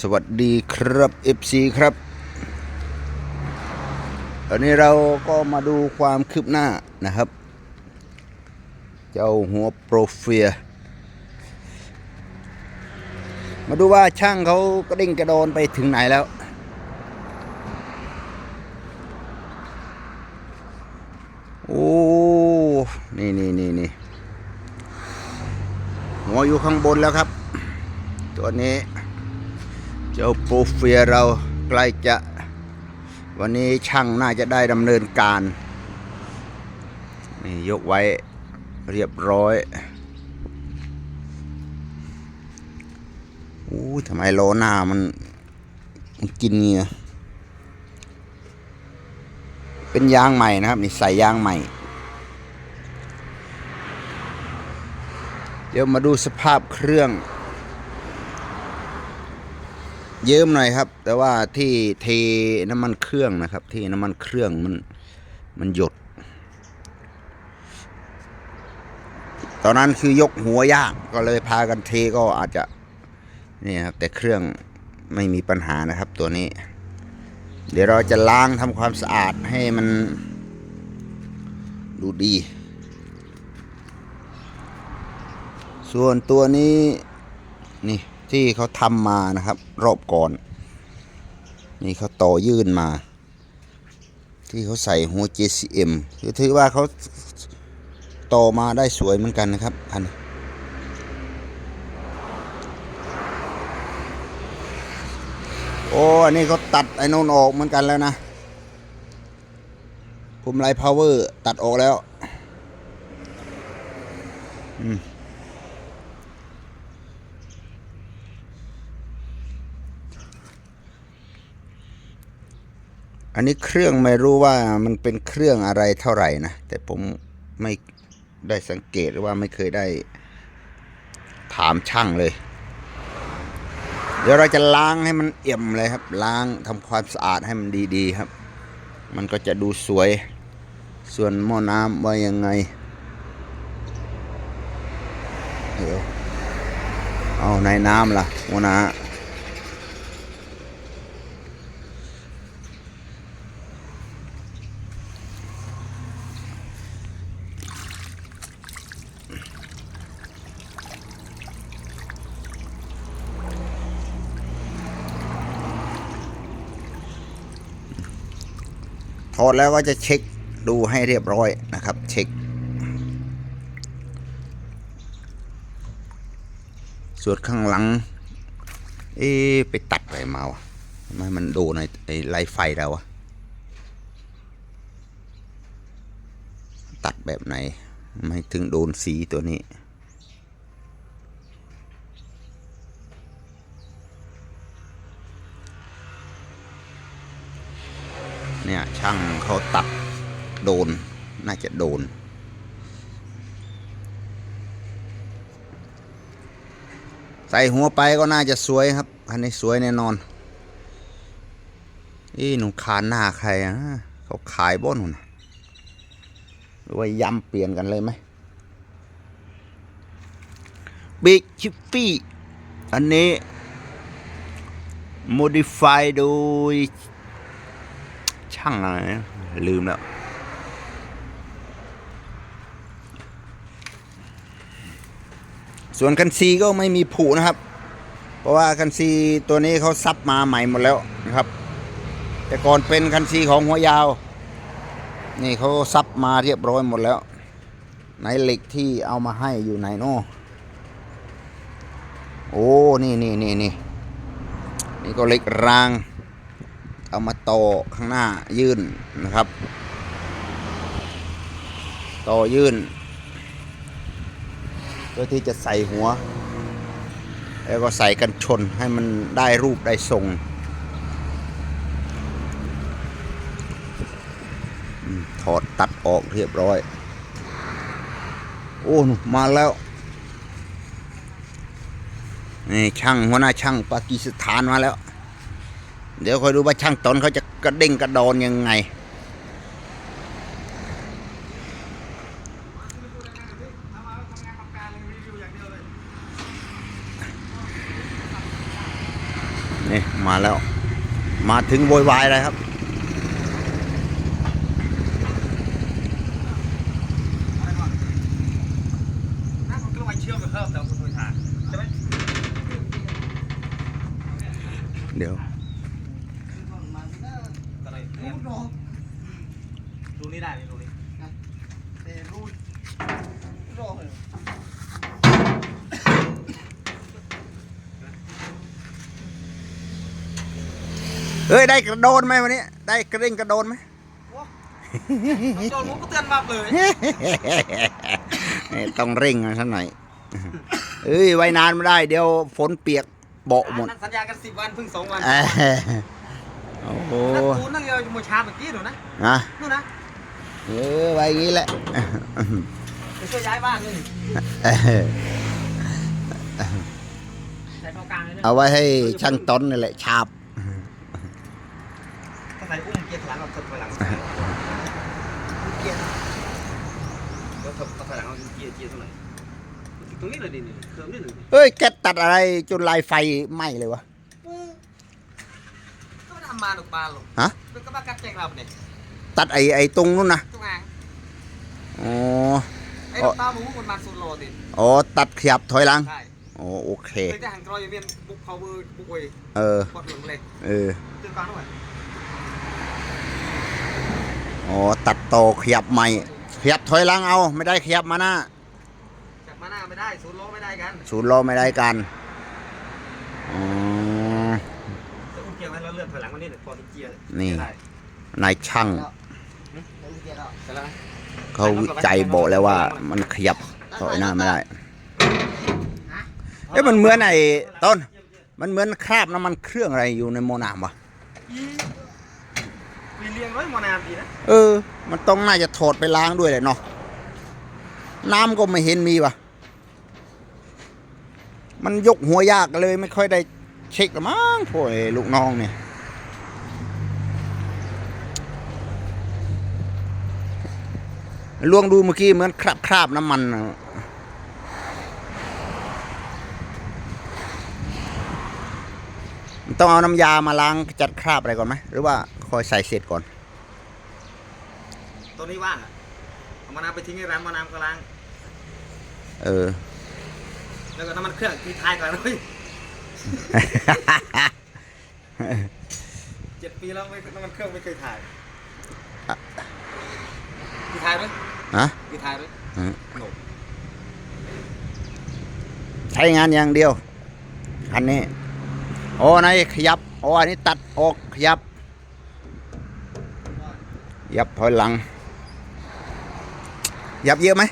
สวัสดีครับ FC ครับอันนี้เราก็มาดูความคืบหน้านะครับ เจ้าหัวโปรเฟีย มาดูว่าช่างเขากระดิ่งกระโดนไปถึงไหนแล้ว โอ้ นี่นี่นี่นี่หัวอยู่ข้างบนแล้วครับ ตัวนี้ เจ้าโปรเฟียเราใกล้จะ วันนี้ช่างน่าจะได้ดำเนินการนี่ยกไว้เรียบร้อยอู้ทำไมโลหน้ามันมันกินเงี้ยเป็นยางใหม่นะครับ นี่ใส่ยางใหม่ เดี๋ยวมาดูสภาพเครื่อง เยิ้มหน่อยครับ แต่ว่าที่เทน้ำมันเครื่องนะครับ ที่น้ำมันเครื่องมันมันหยด ตอนนั้นคือยกหัวยากก็เลยพากันเทก็อาจจะนี่ครับแต่เครื่องไม่มีปัญหานะครับตัวนี้ เดี๋ยวเราจะล้างทำความสะอาดให้มันดูดี ส่วนตัวนี้นี่ ที่เขาทำมานะครับ รอบก่อน นี่เขาต่อยื่นมา ที่เขาใส่หัว JCM คือถือว่าเขาต่อมาได้สวยเหมือนกันนะครับอันนี้โอ้อันนี้เขาตัดไอ้นนออกเหมือนกันแล้วนะภูมิไลพาวเวอร์ตัดออกแล้ว อืม อันนี้เครื่องไม่รู้ว่ามันเป็นเครื่องอะไรเท่าไหร่นะ แต่ผมไม่ได้สังเกตหรือว่าไม่เคยได้ถามช่างเลย เดี๋ยวเราจะล้างให้มันเอี่ยมเลยครับ ล้างทำความสะอาดให้มันดีๆครับ มันก็จะดูสวย ส่วนหม้อน้ำว่ายังไงเดี๋ยวเอาในน้ำล่ะหัวหน้า ถอดแล้วก็จะเช็คดูให้เรียบร้อยนะครับ เช็ค ส่วนข้างหลัง เอ๊ไปตัดอะไรมาวะทำไมมันโดนไอ้ไอ้ไลไฟแล้ววะตัดแบบไหน ไม่ถึงโดนสีตัวนี้ เนี่ยช่างเขาตัดโดน น่าจะโดน ใส่หัวไปก็น่าจะสวยครับคันนี้สวยแน่นอนอีหนุ่มคานหน้าใครอะเขาขายบ้นนน่ะหรือว่าย้ำเปลี่ยนกันเลยไหมบิ๊กชิปปี้อันนี้ modify โดย ช่างอะไรลืมแล้วส่วนคันซีก็ไม่มีผุนะครับ เพราะว่าคันซีตัวนี้เขาซับมาใหม่หมดแล้วนะครับ แต่ก่อนเป็นคันซีของหัวยาว นี่เขาซับมาเรียบร้อยหมดแล้วไหนเหล็กที่เอามาให้อยู่ไหนเนาะโอ้ นี่นี่นี่นี่นี่ก็เหล็กราง เอามาต่อข้างหน้ายื่นนะครับ ต่อยื่นเพื่อที่จะใส่หัว แล้วก็ใส่กันชนให้มันได้รูปได้ทรงถอดตัดออกเรียบร้อย โอ้ มาแล้วนี่ช่างหัวหน้าช่างปากีสถานมาแล้ว เดี๋ยวคอยดูว่าช่างตนเขาจะกระเด้งกระโดนยังไง นี่ มาแล้ว มาถึงโวยวายเลยครับเดี๋ยว ก็เลยเนี่ยรูนี้ได้นี่รูนี้ เอ้ยได้กระโดนไหมวันนี้ ได้กระเด้งกระโดนไหมโดนมุกก็เตือนมาเลยเอ้ยต้องเร่งกันสักหน่อยเอ้ยไว้นานไม่ได้เดี๋ยวฝนเปียกเบาะหมดนั่นสัญญากันสิบวันเพิ่งสองวันเอ้ยโอ้โหนั่นตูนนั่งเดียวอยู่มวยชาเมื่อกี้หนูนะนะนู่นนะเออไว้อย่างนี้แหละไปช่วยย้ายบ้านเลยเออใส่ตรงกลางเลยนะเอาไว้ให้ช่างต้นนี่แหละ ชาบถ้า ใส่อุ้มเกียร์ถอยหลังเอาถอยหลังเกียร์แล้วถอยหลังเอาเกียร์เกียร์ตรงไหนตรงนี้เลยดินี่เครื่องนี่เลยเฮ้ยแกตัดอะไรจนลายไฟไหม้เลยวะก็ไม่ทำมาหนุกปลาหรอกฮะเป็นก็มากัดแจงเราเนี่ยตัดไอ้ไอ้ตรงนู้นนะตรงกลางอ๋อไอ้ลูกตาหมูมันมาสูนโลติอ๋อตัดขยับถอยหลังใช่อ๋อโอเคเลยจะหันกรอยเวียนบุกเขาเบอร์บุกเวยเออกดหลงเลยเออตื่นกลางด้วยอ๋อตัดโตอขยับใหม่ ขยับถอยหลังเอา ไม่ได้ขยับมาหน้าจากมาหน้าไม่ได้ศูนย์โลไม่ได้กันศูนย์ล้อไม่ได้กันอ๋อ จะอุ้มเกียร์ไว้แล้วเลื่อนถอยหลังมันนี่พอที่เกียร์นี่ได้นายช่าง เสร็จแล้วนะเขาวิจัยบอกแล้วว่า มันขยับถอยหน้าไม่ได้เอ๊ะมันเหมือนไอ้ต้น มันเหมือนคราบน้ำมันเครื่องอะไรอยู่ในโมนามวะ มีเรียงร้อยมอนามดีนะเออ มันต้องน่าจะถอดไปล้างด้วยเลยเนาะน้ำก็ไม่เห็นมีวะมันยกหัวยากเลยไม่ค่อยได้เช็คหรอกมั้งพวกไอ้ลูกน้องเนี่ยลวงดูเมื่อกี้เหมือนคราบคราบน้ำมันต้องเอาน้ำยามาล้างจัดคราบอะไรก่อนไหมหรือว่า คอยใส่เสร็จก่อน ตัวนี้ว่างอะเอามานาวไปทิ้งในร้านมานาวก็ล้างเออ แล้วก็น้ำมันเครื่องที่ท้ายก่อนเลยเจ็ดปีแล้วไม่น้ำมันเครื่องไม่เคยถ่ายที่ถ่ายด้วยฮะที่ถ่ายด้วยอืมโหนกใช้งานอย่างเดียว อันนี้ โอ้นายขยับ โอ้อันนี้ตัดออกขยับ ยับถอยหลัง ยับเยอะไหม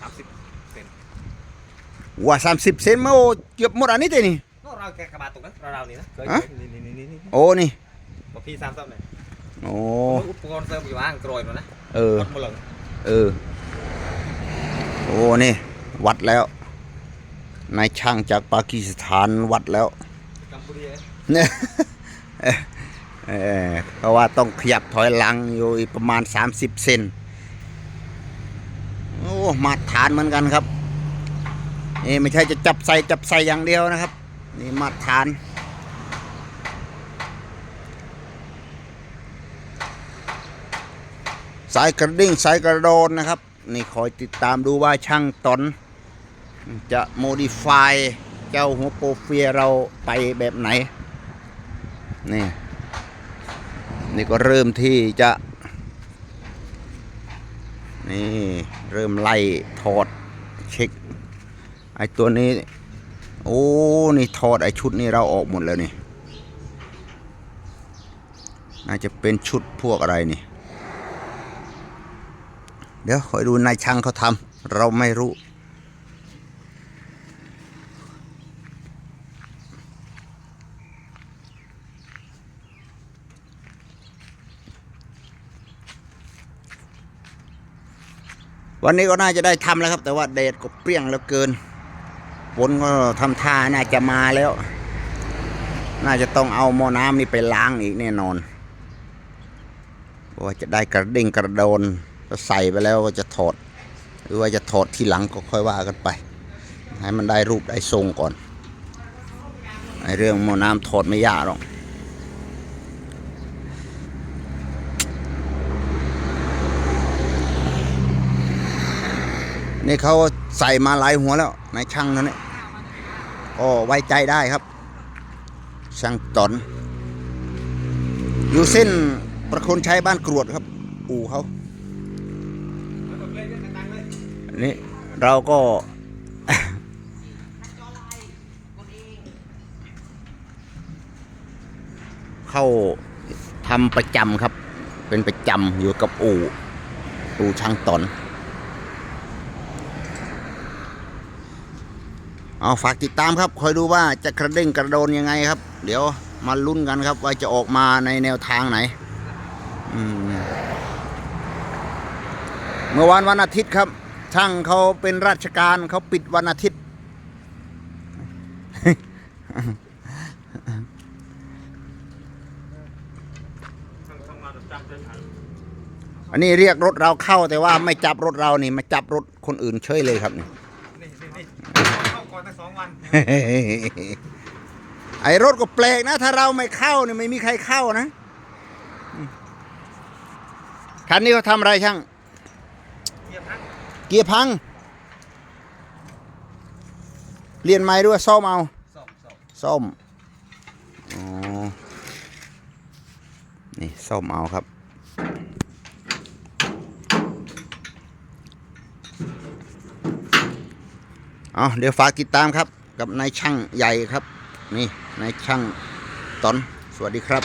สามสิบเซนว่าสามสิบเซนมาโอ้เกือบหมดอันนี้เตนี่ก็เราแกะกระบาดตกนะเราเรานี่นะเคยฮะนี่นี่นี่นี่นี่โอ้นี่บอกพี่สามสิบเนี่ยโอ้อุปกรณ์เสริมอยู่ว่างกรอยมานะเออหมดหมดเลยเออโอ้นี่วัดแล้วนายช่างจากปากีสถานวัดแล้วกัมพูชาเนี่ย เออเพราะว่าต้องขยับถอยหลังอยู่ประมาณ 30 เซนโอ้มาตรฐานเหมือนกันครับนี่ไม่ใช่จะจับใส่จับใส่อย่างเดียวนะครับ นี่มาตรฐาน สายกระดิ่งสายกระโดนนะครับ นี่คอยติดตามดูว่าช่างตนจะโมดิฟายเจ้าหัวโปรเฟียเราไปแบบไหน นี่ นี่ก็เริ่มที่จะนี่เริ่มไล่ถอดเช็คไอตัวนี้ โอ้นี่ถอดไอชุดนี้เราออกหมดแล้วนี่ น่าจะเป็นชุดพวกอะไรนี่ เดี๋ยวคอยดูนายช่างเขาทำเราไม่รู้ วันนี้ก็น่าจะได้ทำแล้วครับ แต่ว่าแดดก็เปรี้ยงเหลือเกินฝนก็ทำท่าน่าจะมาแล้ว น่าจะต้องเอาหม้อน้ำนี่ไปล้างอีกแน่นอนว่าจะได้กระเด้งกระโดนก็ใส่ไปแล้วก็จะถอด หรือว่าจะถอดทีหลังก็ค่อยว่ากันไป ให้มันได้รูปได้ทรงก่อนไอเรื่องหม้อน้ำถอดไม่ยากหรอก นี่เขาใส่มาหลายหัวแล้วนายช่างนั่นนี่ก็ไว้ใจได้ครับ ช่างตอน อยู่เส้นประคนชัยบ้านกรวดครับ อู่เขาเนี่เราก็เข้าทำประจำครับ เป็นประจำอยู่กับอู่อู่ช่างตอน เอาฝากติดตามครับ คอยดูว่าจะกระเด้งกระโดนยังไงครับ เดี๋ยวมาลุ้นกันครับ ว่าจะออกมาในแนวทางไหนเมื่อวานวันอาทิตย์ครับ ช่างเขาเป็นราชการเขาปิดวันอาทิตย์ อันนี้เรียกรถเราเข้าแต่ว่าไม่จับรถเรานี่มาจับรถคนอื่นเฉยเลยครับนี่นี่เข้าก่อนตั้งสอง วัน ไอ้รถก็แปลกนะ ถ้าเราไม่เข้าเนี่ยไม่มีใครเข้านะอืมคันนี้เขาทำอะไรช่าง เกียร์พังเกียร์พังเรียนใหม่ด้วยซ่อมเอาสองสองซ่อมอ๋อนี่ซ่อมเอาครับ เอาเดี๋ยวฝากติดตามครับ กับนายช่างใหญ่ครับ นี่นายช่างตอนสวัสดีครับ